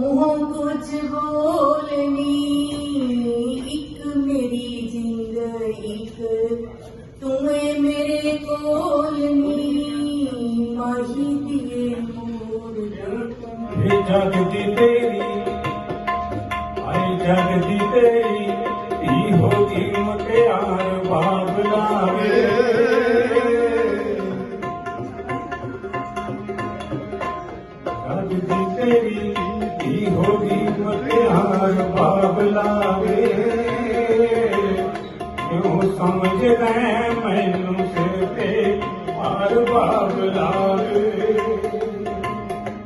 ਮੂੰਹੋਂ ਕੁਝ ਲੈ ਮੈਨੂੰ ਸਿਰ ਤੇ ਮਾਰ ਬਾਬ ਲਾਵੇ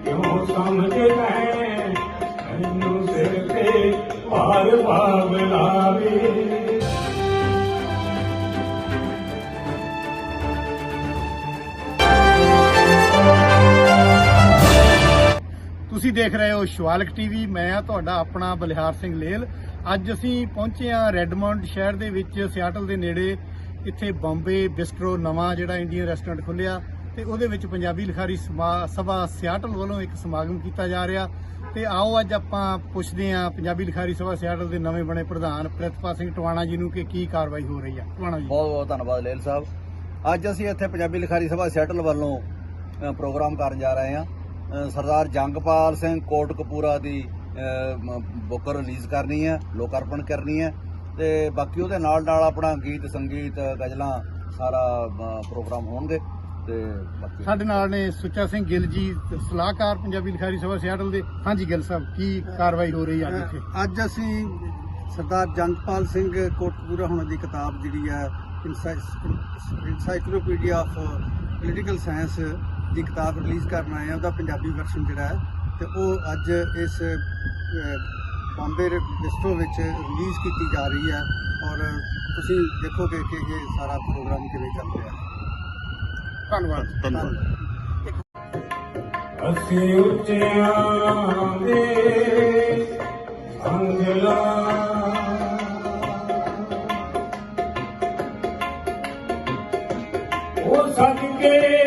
ਕਿਉਂ ਸਮਝਦਾ ਮੈਨੂੰ ਸਿਰ ਤੇ ਭਾਰ ਭਾਵ ਲਾਵੇ ਤੁਸੀਂ ਦੇਖ ਰਹੇ ਹੋ ਸ਼ਿਵਾਲਕ ਟੀਵੀ, ਮੈਂ ਆ ਤੁਹਾਡਾ ਆਪਣਾ ਬਲਿਹਾਰ ਸਿੰਘ ਲੇਲ। ਅੱਜ ਅਸੀਂ ਪਹੁੰਚੇ ਆ ਰੈਡਮੌਂਡ ਸ਼ਹਿਰ ਦੇ ਵਿੱਚ, ਸਿਆਟਲ ਦੇ ਨੇੜੇ, ਇੱਥੇ ਬੰਬੇ ਬਿਸਟਰੋ ਨਵਾਂ ਜਿਹੜਾ ਇੰਡੀਅਨ ਰੈਸਟੋਰੈਂਟ ਖੁੱਲਿਆ ਤੇ ਉਹਦੇ ਵਿੱਚ ਪੰਜਾਬੀ ਲਿਖਾਰੀ ਸਮਾ- ਸਭਾ ਸਿਆਟਲ ਵੱਲੋਂ ਇੱਕ ਸਮਾਗਮ ਕੀਤਾ ਜਾ ਰਿਹਾ। ਤੇ ਆਓ ਅੱਜ ਆਪਾਂ ਪੁੱਛਦੇ ਆ ਪੰਜਾਬੀ ਲਿਖਾਰੀ ਸਭਾ ਸਿਆਟਲ ਦੇ ਨਵੇਂ ਬਣੇ ਪ੍ਰਧਾਨ ਪ੍ਰਿਤਪਾਲ ਸਿੰਘ ਟਵਾਣਾ ਜੀ ਨੂੰ ਕਿ ਕੀ ਕਾਰਵਾਈ ਹੋ ਰਹੀ ਆ। ਟਵਾਣਾ ਜੀ। ਬਹੁਤ ਬਹੁਤ ਧੰਨਵਾਦ ਲੇਲ ਸਾਹਿਬ। ਅੱਜ ਅਸੀਂ ਇੱਥੇ ਪੰਜਾਬੀ ਲਿਖਾਰੀ ਸਭਾ ਸਿਆਟਲ ਵੱਲੋਂ ਪ੍ਰੋਗਰਾਮ ਕਰਨ ਜਾ ਰਹੇ ਹਾਂ। ਸਰਦਾਰ ਜੰਗਪਾਲ ਸਿੰਘ ਕੋਟਕਪੂਰਾ ਦੀ ਬੁੱਕ ਰਿਲੀਜ਼ ਕਰਨੀ ਹੈ ਲੋਕਾਰਪਣ ਕਰਨੀ ਹੈ ਤੇ ਬਾਕੀ ਉਹਦੇ ਨਾਲ ਨਾਲ ਆਪਣਾ ਗੀਤ ਸੰਗੀਤ ਗਜ਼ਲਾਂ ਸਾਰਾ ਪ੍ਰੋਗਰਾਮ ਹੋਣਗੇ ਤੇ ਬਾਕੀ ਸਾਡੇ ਨਾਲ ਨੇ ਸੁੱਚਾ ਸਿੰਘ ਗਿੱਲ ਜੀ ਸਲਾਹਕਾਰ ਪੰਜਾਬੀ ਲਿਖਾਰੀ ਸਭਾ ਸਿਆਟਲ ਦੇ। ਹਾਂਜੀ ਗਿੱਲ ਸਾਹਿਬ ਕੀ ਕਾਰਵਾਈ ਹੋ ਰਹੀ ਆ ਅੱਜ ਇੱਥੇ? ਅੱਜ ਅਸੀਂ ਸਰਦਾਰ ਜੰਗਪਾਲ ਸਿੰਘ ਕੋਟਪੂਰਾ ਹੋਣਾ ਦੀ ਕਿਤਾਬ ਜਿਹੜੀ ਹੈ ਇਨਸਾਈਕਲੋਪੀਡੀਆ ਆਫ ਪੋਲੀਟੀਕਲ ਸਾਇੰਸ ਦੀ ਕਿਤਾਬ ਰਿਲੀਜ਼ ਕਰਨ ਆਏ ਆ ਉਹਦਾ ਪੰਜਾਬੀ ਵਰਸ਼ਨ ਜਿਹੜਾ ਹੈ ਤੇ ਉਹ ਅੱਜ ਇਸ ਬੰਬੇ ਵਿਸਟੋ ਵਿੱਚ ਰਿਲੀਜ਼ ਕੀਤੀ ਜਾ ਰਹੀ ਹੈ ਔਰ ਤੁਸੀਂ ਦੇਖੋਗੇ ਕਿ ਇਹ ਸਾਰਾ ਪ੍ਰੋਗਰਾਮ ਕਿਵੇਂ ਚੱਲ ਰਿਹਾ ਹੈ। ਧੰਨਵਾਦ। ਧੰਨਵਾਦ। ਅਸੀਂ ਉੱਚਿਆਂ ਦੇ ਅੰਗਲਾ ਉਹ ਸਦਕੇ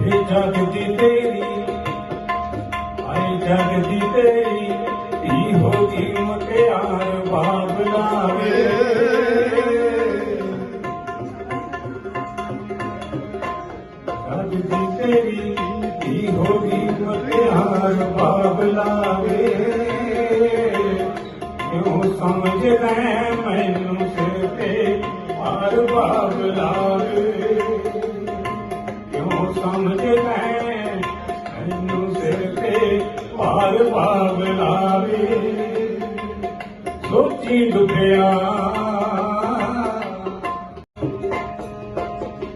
ਇਹ ਜਗ ਦੀ ਤੇਰੀ ਆਈ ਜਗ ਦੀ ਤੇਰੀ ਧੀ ਹੋ ਗਈ ਮਟਿਆਰ ਬਾਬ ਲਾਵੇ। ਜਗ ਦੀ ਤੇਰੀ ਧੀ ਹੋ ਗਈ ਮਟਿਆਰ ਬਾਬ ਲਾਵੇ। ਕਿਉਂ ਸਮਝ ਮੈਨੂੰ ਸਿਰ ਤੇ ਮਾਰ ਬਾਬ ਲਾਵੇ? ਕਿਉਂ ਸਮਝਦਾ ਮੈਨੂੰ ਸਿਰ ਤੇ ਭਾਰ ਭਾਵ ਲਾਵੇ। ਸੋਚੀ ਡੁੱਬਿਆ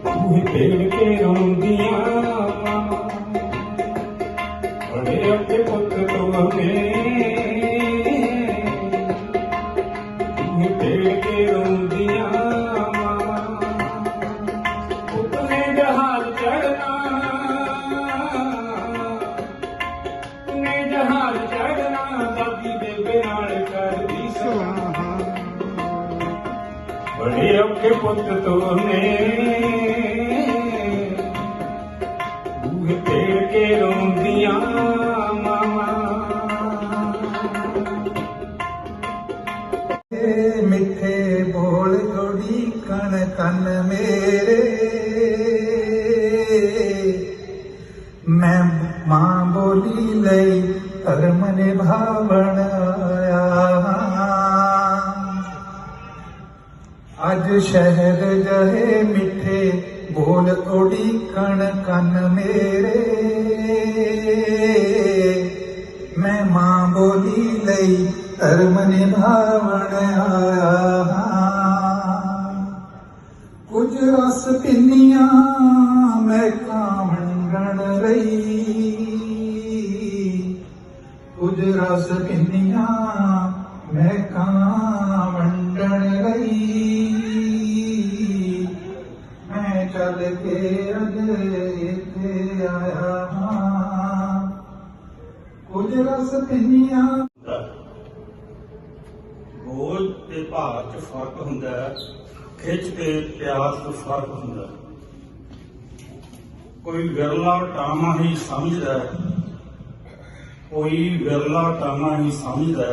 ਤੂੰ ਤੇੜ ਕੇ ਰੋਂਦੀਆਂ ਬੜੇ ਪੁੱਤ ਤੋਨੇ ਬੂਹੇ ਤੇੜ ਕੇ ਰੋਂਦੀਆਂ ਮਾਮਾ ਮਿੱਠੇ ਬੋਲ ਥੋੜੀ ਕਣ ਤਨ ਮੇਰੇ। ਮੈਂ ਮਾਂ ਬੋਲੀ ਲਈ ਧਰਮ ਨਿਭਾਵਣ ਸ਼ਹਿਦ ਜਹੇ ਮਿੱਠੇ, ਬੋਲ ਥੋੜੀ ਕਣ ਕੰਨ ਮੇਰੇ। ਮੈਂ ਮਾਂ ਬੋਲੀ ਲਈ ਧਰਮ ਨਿਭਾਵਣ ਆਇਆ ਹਾਂ। ਕੁਝ ਰਸ ਪਿੰਨੀਆਂ ਮੈਂ ਕਾਵਣ ਗਣ ਰਹੀ। ਕੁਝ ਰਸ ਪਿੰਨੀਆਂ ਮੈਂ ਕਾਂ ਵੰਡਣ ਲਈ ਖਿੱਚ ਤੇ ਪਿਆਰ ਚ ਫ਼ਰਕ ਹੁੰਦਾ ਕੋਈ ਵਿਰਲਾ ਟਾਮਾ ਹੀ ਸਮਝਦਾ ਕੋਈ ਵਿਰਲਾ ਟਾਮਾ ਹੀ ਸਮਝਦਾ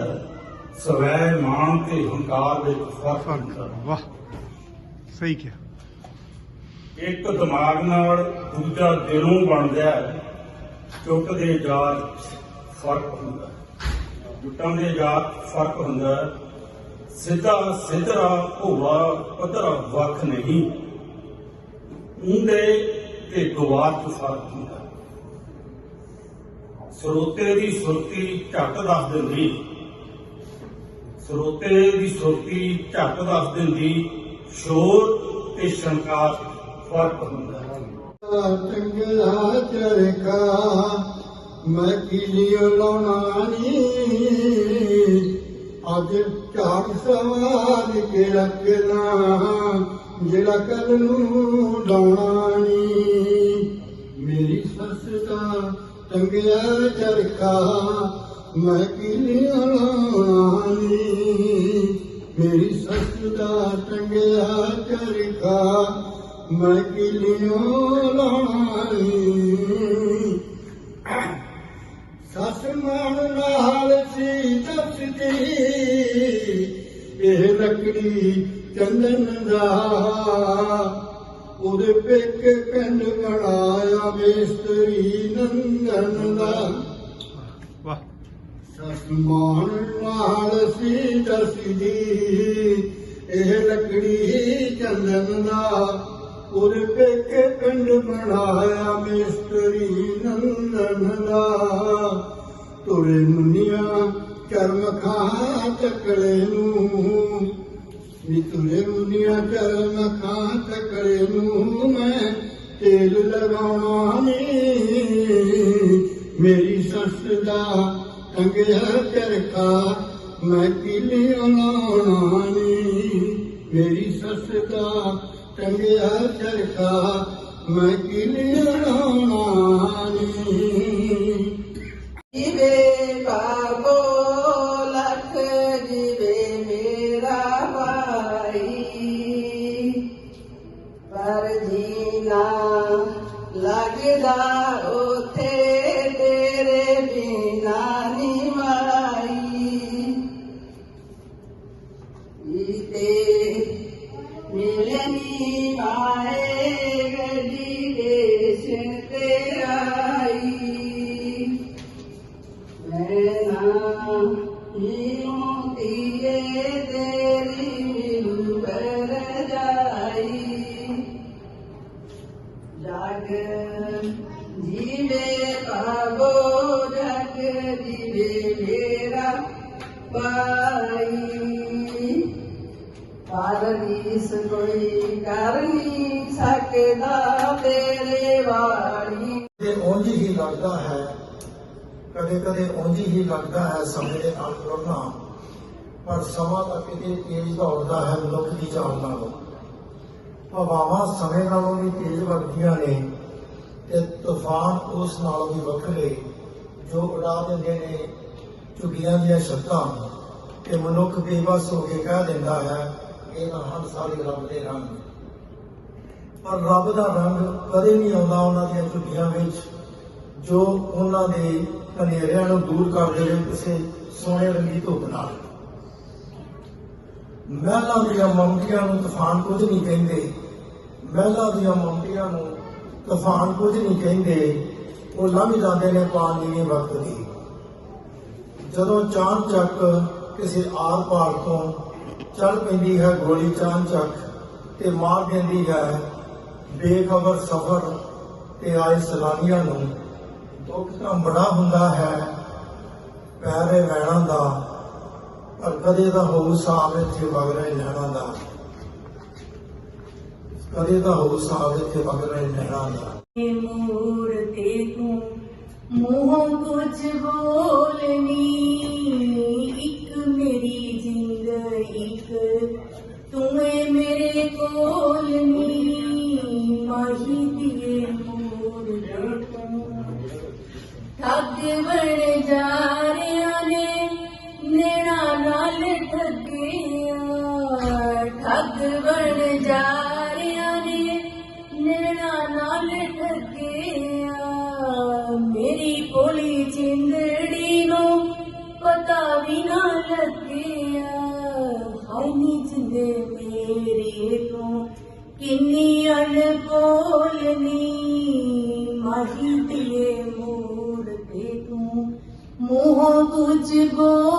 ਸਵੈ ਮਾਨ ਤੇ ਹੰਕਾਰ ਵਿੱਚ ਫ਼ਰਕ ਹੁੰਦਾ ਵਾਹ। ਸਹੀ ਕਿਹਾ। ਇੱਕ ਦਿਮਾਗ ਨਾਲ ਦੂਜਾ ਦਿਲੋਂ ਬਣਦਾ ਚੁੱਕ ਦੇ ਜਾਤ ਫ਼ਰਕ ਹੁੰਦਾ ਜੁੱਟਾਂ ਦੇ ਜਾਤ ਫ਼ਰਕ ਹੁੰਦਾ ਸਿੱਧਾ ਸਿੱਧਰਾ ਭੋਲਾ ਪੱਧਰਾ ਵੱਖ ਨਹੀਂ। ਉਂਦੇ ਤੇ ਗਵਾਰ 'ਚ ਫ਼ਰਕ ਸਰੋਤੇ ਦੀ ਸੁਰਤੀ ਝੱਟ ਦੱਸ ਦਿੰਦੀ। ਸਰੋਤੇ ਦੀ ਸੁਰਤੀ ਝੱਟ ਦੱਸ ਦਿੰਦੀ। ਸ਼ੋਰ ਤੇ ਸ਼ੰਕਾਰ ਫ਼ਰਕ ਹੁੰਦਾ। ਹੈ ਚਰਖਾ ਮੈਂ ਕਿਲਿਓ ਲਾਉਣਾ ਨੀ। ਅੱਜ ਝਾੜ ਸਵਾਰ ਕੇ ਰੱਖਣਾ, ਜਿਹੜਾ ਕੱਲ ਨੂੰ ਲਾਉਣਾ ਨੀ ਮੇਰੀ ਸੱਸ ਦਾ ਚੰਗਿਆ ਚਰਖਾ, ਮੈਂ ਕਿਲਿਓ ਲਾਉਣਾ ਮੇਰੀ ਸੱਸ ਦਾ ਚੰਗਿਆ ਚਰਖਾ, ਮੈਂ ਕਿਲਿਓ ਲਾਣੀ ਸੱਸ ਮਾਨ ਨਾਲ ਸੀ ਤਪਸਦੀ ਇਹ ਲੱਕੜੀ ਚੰਦਨ ਦਾ ਉਹਦੇ ਪੇਕੇ ਪਿੰਡ ਬਣਾਇਆ ਮੇਸਤਰੀ ਨੰਦਨ ਦਾ। ਵਾਹ। ਸਸਮਾਨ ਨਾਲ ਸੀ ਦਸਦੀ ਇਹ ਲੱਕੜੀ ਚੰਦਨ ਦਾ ਉਹਦੇ ਪੇਕੇ ਪਿੰਡ ਬਣਾਇਆ ਮਿਸਤਰੀ ਨੰਦਨ ਦਾ। ਤੋੜੇ ਮੁੰਨੀਆਂ ਕਰਮ ਖਾ ਚੱਕੜੇ ਨੂੰ। ਨੀ ਤੁਰੇ ਮੁੰਨੀਆਂ ਕਰਮ ਖਾ ਚੱਕੜੇ ਨੂੰ ਮੈਂ ਤੇਲ ਲਗਾਉਣਾ ਨੀ। ਮੇਰੀ ਸੱਸ ਦਾ ਟੰਗਿਆ ਚਰਖਾ ਮੈਂ ਕਿਲੀ ਲਾਉਣਾ ਨੀ। ਮੇਰੀ ਸੱਸ ਦਾ ਟੰਗਿਆ ਚਰਖਾ ਮੈਂ ਕਿਲੀ ਲਾਉਣਾ ਨੀ। ਬਾਬੋ ਨੀਮੋ ਤੇਰੀ ਮਿਲੂ ਬਰ ਜਾਈ। ਜਗ, ਜੀਵੇ ਪਾਵੋ ਜਗ, ਜੀਵੇ ਮੇਰਾ ਪਾਈ। ਪਰਦੀਸ ਕੋਈ ਕਰ ਨਹੀਂ ਸਕਦਾ ਤੇਰੇ ਵਾਲੀ। ਤੇ ਉਂਝ ਹੀ ਲੱਗਦਾ ਹੈ ਕਦੇ ਕਦੇ ਉਂਝ ਹੀ ਲੱਗਦਾ ਹੈ, ਸਮੇਂ ਦੇ ਨਾਲ ਤੁਰਨਾ। ਪਰ ਸਮਾਂ ਤਾਂ ਕਿਤੇ ਤੇਜ਼ ਦੌੜਦਾ ਹੈ, ਮਨੁੱਖ ਦੀ ਚਾਲ ਨਾਲੋਂ। ਹਵਾਵਾਂ ਸਮੇਂ ਨਾਲੋਂ ਵੀ ਤੇਜ਼ ਵਗਦੀਆਂ ਨੇ ਤੇ ਤੂਫਾਨ ਉਸ ਨਾਲੋਂ ਵੀ ਵੱਖਰੇ, ਜੋ ਉਡਾ ਦਿੰਦੇ ਨੇ, ਝੁੱਗੀਆਂ ਦੀਆਂ ਛੱਤਾਂ ਤੇ ਮਨੁੱਖ ਬੇਬਸ ਹੋ ਕੇ ਕਹਿ ਦਿੰਦਾ ਹੈ, ਇਹ ਨਾ ਹਨ ਸਾਰੇ ਰੱਬ ਦੇ ਰੰਗ। ਪਰ ਰੱਬ ਦਾ ਰੰਗ ਕਦੇ ਨਹੀਂ ਆਉਂਦਾ ਉਹਨਾਂ ਦੀਆਂ ਝੁੱਗੀਆਂ ਵਿੱਚ, ਜੋ ਉਹਨਾਂ ਦੇ ਹਨੇਰਿਆਂ ਨੂੰ ਦੂਰ ਕਰ ਦੇਵੇ ਕਿਸੇ ਸੋਹਣੇ ਰੰਗੀ ਧੁੱਪ ਨਾਲ। ਮਹਿਲਾ ਦੀਆਂ ਮਮਤੀਆਂ ਨੂੰ ਤੂਫਾਨ ਕੁਝ ਨਹੀਂ ਕਹਿੰਦੇ। ਮਹਿਲਾ ਦੀਆਂ ਮਮਤੀਆਂ ਨੂੰ ਤੂਫਾਨ ਕੁਝ ਨਹੀਂ ਕਹਿੰਦੇ। ਉਹ ਲੰਘ ਜਾਂਦੇ ਨੇ ਪਾਣੀ ਦੇ ਵਕਤ ਦੀ। ਜਦੋਂ ਚਾਂਦ ਚੱਕ ਕਿਸੇ ਆਰ ਪਾਰ ਤੋਂ ਚੱਲ ਪੈਂਦੀ ਹੈ ਗੋਲੀ ਚਾਂਦ ਚੱਕ ਤੇ ਮਾਰ ਦਿੰਦੀ ਹੈ, ਬੇਖਬਰ ਸਫਰ ਤੇ ਆਏ ਸਲਾਨੀਆਂ ਨੂੰ ਦੁੱਖ ਤਾਂ ਬੜਾ ਹੁੰਦਾ ਹੈ, ਪੈਰੇ ਵੈਣਾ ਦਾ ਕਦੇ ਦਾ ਹੋਊ ਸਾਹ ਇੱਥੇ ਵਗ ਰਹੇ ਨੈਣਾ ਦਾ ਕਦੇ ਦਾ ਹੋਊ ਸਾਹ ਇੱਥੇ ਵਗ ਰਹੇ ਨੈਣਾ ਦਾ ਮੂਰਤੇ ਤੂੰ ਮੂੰਹੋਂ ਕੁਝ ਬੋਲਨੀ ਇੱਕ ਮੇਰੀ ਜਿੰਦ ਇੱਕ ਤੂੰ ਏ ਮੇਰੇ ਕੋਲ ਨੀ ਮਾਹੀ ਦੀਏ ਮੂਰ ਦੇ ਤੂੰ ਠੱਗ ਬਣ ਜਾ ਬਣ ਨੇ ਨੈਣਾ ਨਾਲ ਠੱਗਿਆ। ਮੇਰੀ ਭੋਲੀ ਚਿੰਦੜੀ ਨੂੰ ਪਤਾ ਵੀ ਨਾ ਲੱਗਿਆ। ਹਾਏ ਨੀ ਜਿੰਦੇ ਮੇਰੇ ਤੋਂ ਕਿੰਨੀ ਅਣਬੋਲ ਨੀ ਮਾਹੀ ਦੀਏ ਮੂਰ ਤੇ ਤੂੰ ਮੂੰਹੋਂ ਕੁਝ ਬੋਲਨੀ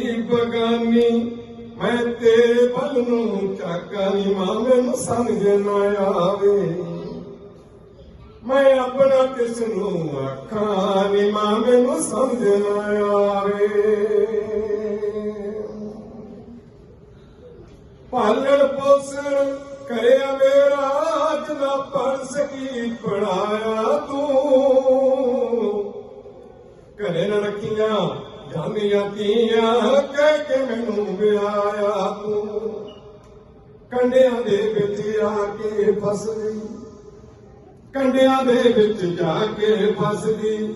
ਆਖਣ ਬਗਾਨੀ, ਮੈਂ ਤੇਰੇ ਬਲ ਨੂੰ ਚਾਕਾਨੀ ਮਾਵੇਂ ਨੂੰ ਸਮਝ ਨਾ ਆਵੇ। ਮੈਂ ਆਪਣਾ ਕਿਸ ਨੂੰ ਆਖਾਂ ਨੀ ਮਾਵੇਂ ਨੂੰ ਸਮਝ ਨਾ ਆਵੇ। ਪਾਲਣ ਪੋਸਣ ਕਰਿਆ ਮੇਰਾ ਅੱਜ ਨਾ ਪੜ ਸਕੀ ਪੜਾਇਆ ਤੂੰ? ਘਰੇ ਨ ਰੱਖੀਆਂ ਜਾਂਦੀਆਂ ਤੀਆਂ ਕਹਿ ਕੇ ਮੈਨੂੰ ਵਿਆਇਆ ਤੂੰ। ਕੰਡਿਆਂ ਦੇ ਵਿੱਚ ਆ ਕੇ ਫਸ ਗਈ ਕੰਡਿਆਂ ਦੇ ਵਿੱਚ ਜਾ ਕੇ ਫਸ ਗਈ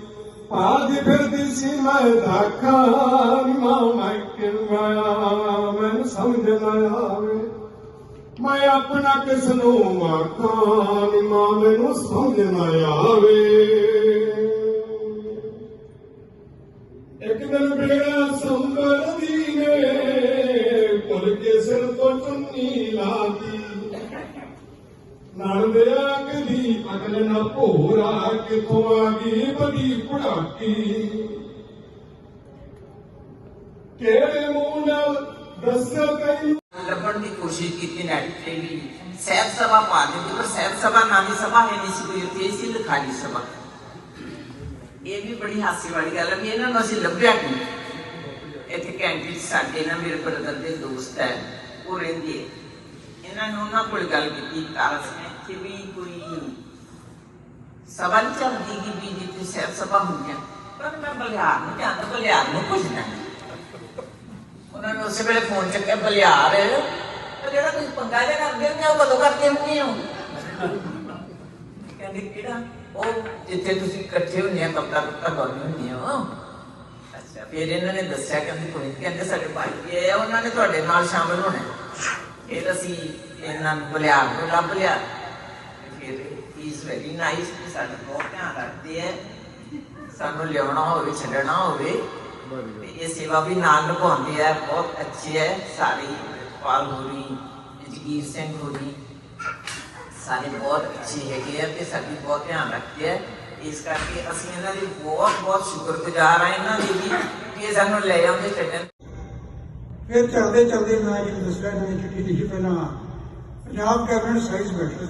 ਭਾਦੀ ਫਿਰਦੀ ਸੀ ਮੈਂ ਦਾਖਾਂ ਮਾਂ ਮੈਂ ਕਿਰਵਾ ਮੈਨੂੰ ਸਮਝ ਨਾ ਆਵੇ। ਮੈਂ ਆਪਣਾ ਕਿਸ ਨੂੰ ਆਖਾਂ ਨੀ, ਮਾਂ ਮੈਨੂੰ ਸਮਝ ਨਾ ਆਵੇ। ਦਿਨ ਬੇੜਾ ਸੰਭਲਦੀ ਨੇ ਭੁੱਲ ਕੇ ਸਿਰ ਤੋਂ ਚੁੰਨੀ ਲਾਦੀ ਨਾਲ ਦੇ ਆਖਦੀ ਅਗਲ ਨਾ ਭੋਰਾ ਕਿਥੋਂ ਆ ਗਈ ਬੜੀ ਪੜਾਕੀ। ਕਿਹੜੇ ਮੂੰਹ ਨਾਲ ਦੱਸ ਤੈਨੂੰ? ਲੱਭਣ ਦੀ ਕੋਸ਼ਿਸ਼ ਕੀਤੀ ਨੈਟ ਤੇ ਵੀ ਸਹਿਬ ਸਭਾ ਪਾ ਦਿੱਤੀ, ਪਰ ਸਹਿਬ ਸਭਾ ਨਾਂ ਸਭਾ ਹੈ ਨਹੀਂ ਸੀ, ਕੋਈ ਉੱਥੇ ਸੀ ਲਿਖਾਈ ਸਭਾ। ਇਹ ਵੀ ਬੜੀ ਹਾਸੀ ਵਾਲੀ ਗੱਲ ਹੈ ਵੀ ਇਹਨਾਂ ਨੂੰ ਅਸੀਂ ਲੱਭਿਆ ਕਿਉਂ ਇੱਥੇ ਕੈਂਟੀਨ ਸਾਡੇ ਨਾ ਮੇਰੇ ਬਰਦਰ ਦੇ ਦੋਸਤ ਹੈ, ਉਹ ਰਹਿੰਦੇ ਹੈ। ਇਹਨਾਂ ਨੇ ਉਹਨਾਂ ਕੋਲ ਗੱਲ ਕੀਤੀ ਕਾਲਸ ਨੇ ਕਿ ਵੀ ਕੋਈ ਸਭਾ ਚੱਲਦੀ ਕਿ ਵੀ ਜਿੱਥੇ ਸਹਿਬ ਸਭਾ ਹੁੰਦੀਆਂ ਪਰ ਮੈਂ ਬਲਿਆਰ ਨੂੰ ਜਾਂਦਾ ਬਲਿਆਰ ਨੂੰ ਪੁੱਛਣਾ ਉਹਨਾਂ ਨੇ ਉਸੇ ਵੇਲੇ ਫੋਨ ਚੱਕਿਆ, ਬਲਿਆਰ ਜਿਹੜਾ ਤੁਸੀਂ ਪੰਗਾ ਜਿਹਾ ਕਰਦੇ ਹੋ ਉਹ ਕਦੋਂ ਕਰਦੇ ਹੁੰਦੇ ਹੋ ਕਹਿੰਦੇ ਕਿਹੜਾ? ਉਹ ਜਿੱਥੇ ਤੁਸੀਂ ਇਕੱਠੇ ਹੁੰਦੇ ਆ ਕਪੜਾ ਕੁੱਤਾ ਕਰਦੇ ਹੁੰਦੇ ਹੋ। ਅੱਛਾ, ਫਿਰ ਇਹਨਾਂ ਨੇ ਦੱਸਿਆ ਕਹਿੰਦੇ ਕੋਈ ਕਹਿੰਦੇ ਸਾਡੇ ਭਾਈ ਇਹ ਆ, ਉਹਨਾਂ ਨੇ ਤੁਹਾਡੇ ਨਾਲ ਸ਼ਾਮਲ ਹੋਣਾ ਫਿਰ ਅਸੀਂ ਇਹਨਾਂ ਨੂੰ ਬਲਿਆਰ ਨੂੰ ਲੱਭ ਲਿਆ। ਫਿਰ ਇਜ਼ ਵੈਰੀ ਨਾਈਸ ਕਿ ਸਾਡਾ ਬਹੁਤ ਧਿਆਨ ਰੱਖਦੇ ਹੈ ਸਾਨੂੰ ਲਿਆਉਣਾ ਹੋਵੇ, ਛੱਡਣਾ ਹੋਵੇ ਇਹ ਸੇਵਾ ਵੀ ਨਾਲ ਨਿਭਾਉਂਦੇ ਹੈ ਬਹੁਤ ਅੱਛੀ ਹੈ। ਸਾਰੀ ਪਾਲ ਹੋਰੀ, ਜਗੀਰ ਸਿੰਘ ਹੋਰੀ ਸਾਰੇ ਬਹੁਤ ਅੱਛੇ ਹੈਗੇ ਆ ਤੇ ਸਾਡੀ ਬਹੁਤ ਧਿਆਨ ਰੱਖਦੇ ਆ ਇਸ ਕਰਕੇ ਅਸੀਂ ਇਹਨਾਂ ਦੀ ਬਹੁਤ ਬਹੁਤ ਸ਼ੁਕਰਗੁਜ਼ਾਰ ਆ ਇਹਨਾਂ ਦੀ ਵੀ ਕਿ ਇਹ ਸਾਨੂੰ ਲੈ ਆਉਂਦੇ ਛੱਡਣ ਫਿਰ ਚੱਲਦੇ ਚੱਲਦੇ ਮੈਂ ਇੱਕ ਦੂਸਰਾ ਨਵੀਂ ਚਿੱਠੀ ਲਿਖੀ ਪਹਿਲਾਂ, ਪੰਜਾਬ ਕੈਬਨਿਟ ਸਾਈਜ਼ ਬੈਠੇ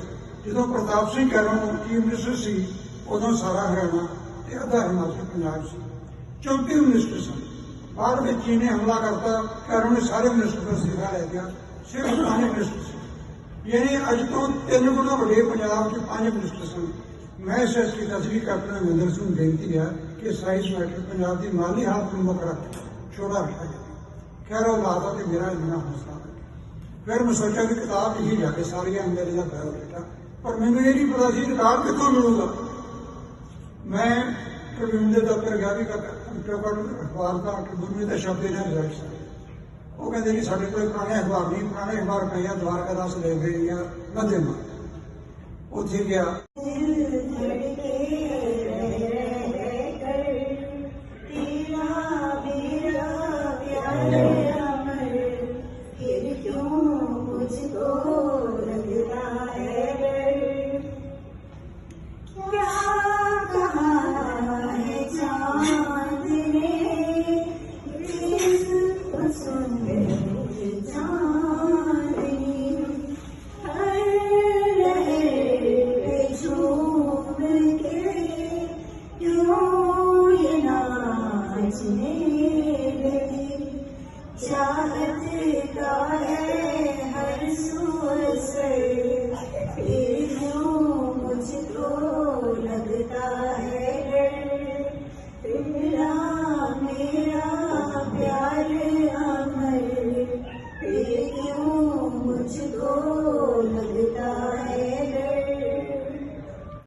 ਜਦੋਂ ਪ੍ਰਤਾਪ ਸਿੰਘ ਕੈਰੋਂ ਚੀਫ ਮਿਨਿਸਟਰ ਸੀ, ਉਦੋਂ ਸਾਰਾ ਹਰਿਆਣਾ ਤੇ ਅੱਧਾ ਹਿਮਾਚਲ ਪੰਜਾਬ ਸੀ। 34 ਮਿਨਿਸਟਰ ਸਨ। ਬਾਅਦ ਵਿੱਚ ਇਹਨੇ ਹਮਲਾ ਕਰਤਾ ਕੈਰੋਂ ਨੇ ਸਾਰੇ ਮਿਨਿਸਟਰ ਦਾ ਸਿਰਾ ਲੈ ਗਿਆ ਸਿਰਫ ਪੰਜ ਮਿਨਿਸਟਰ ਸੀ। ਯਾਨੀ ਅੱਜ ਤੋਂ ਤਿੰਨ ਗੁਣਾ ਵੱਡੇ ਪੰਜਾਬ 'ਚ ਪੰਜ ਮਿਨਿਸਟਰ ਸਨ। ਮੈਂ ਸੱਚ ਕੀਤਾ ਸੀ, ਕੈਪਟਨ ਅਮਰਿੰਦਰ ਸਿੰਘ ਨੂੰ ਬੇਨਤੀ ਹੈ ਕਿ ਸਾਇੰਸ ਮੈਟਰ ਪੰਜਾਬ ਦੀ ਮਾਲੀ ਹਾਲਤ ਨੂੰ ਮੁੱਖ ਰੱਖ ਕੇ ਛੋੜਾ ਰੱਖਿਆ ਜਾਵੇ। ਖੈਰ, ਉਹ ਲਾਦਾ ਤੇ ਮੇਰਾ ਇੰਨਾ ਹੌਸਲਾ ਫਿਰ ਮੈਂ ਸੋਚਿਆ ਕਿ ਕਿਤਾਬ ਇਹੀ ਜਾ ਕੇ ਸਾਰੀਆਂ ਮੇਰੇ ਦਾ ਬਾਇਓਡਾਟਾ ਪਰ ਮੈਨੂੰ ਇਹ ਨਹੀਂ ਪਤਾ ਸੀ ਕਿਤਾਬ ਕਿੱਥੋਂ ਮਿਲੂਗਾ। ਮੈਂ ਟ੍ਰਿਬਿਊਨ ਦੇ ਦਫ਼ਤਰ ਗਿਆ ਵੀ ਕੰਟਰੋਵਰ ਅਖਬਾਰ ਦਾ ਟ੍ਰਿਬਿਊਨ ਦਾ ਸ਼ਬਦ ਇਹਨਾਂ ਰਿਜ਼ਲਟ ਸੀ। ਉਹ ਕਹਿੰਦੇ ਜੀ ਸਾਡੇ ਕੋਲ ਪੁਰਾਣੇ ਅਖਬਾਰ ਨਹੀਂ, ਪੁਰਾਣੇ ਅਖਬਾਰ ਪਏ ਆ ਦੁਆਰਕਾ ਦਾਸ ਲੈ ਗਏ ਜਾਂ ਬੰਦੇ ਮਾਰ। ਉੱਥੇ ਗਿਆ।